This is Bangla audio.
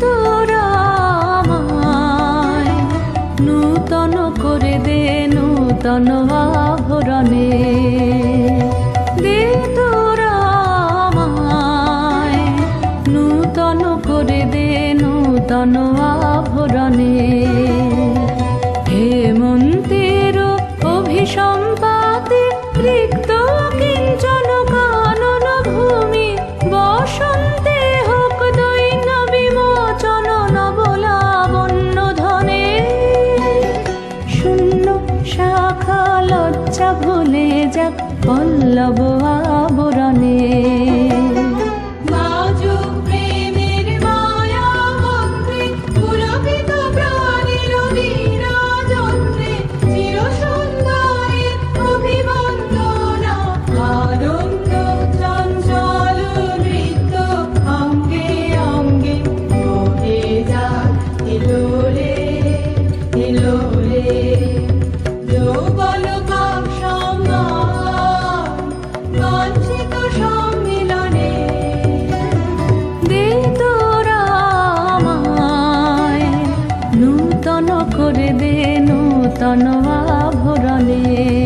তোরা নূতন করে দে, নূতন আভরণে। দে তোরা নূতন করে দে, নূতন আভরণে। হেমন্তের অভিসম্পাতে লজ্জা ভুলে যা পল্লব আ। নূতন আভরণে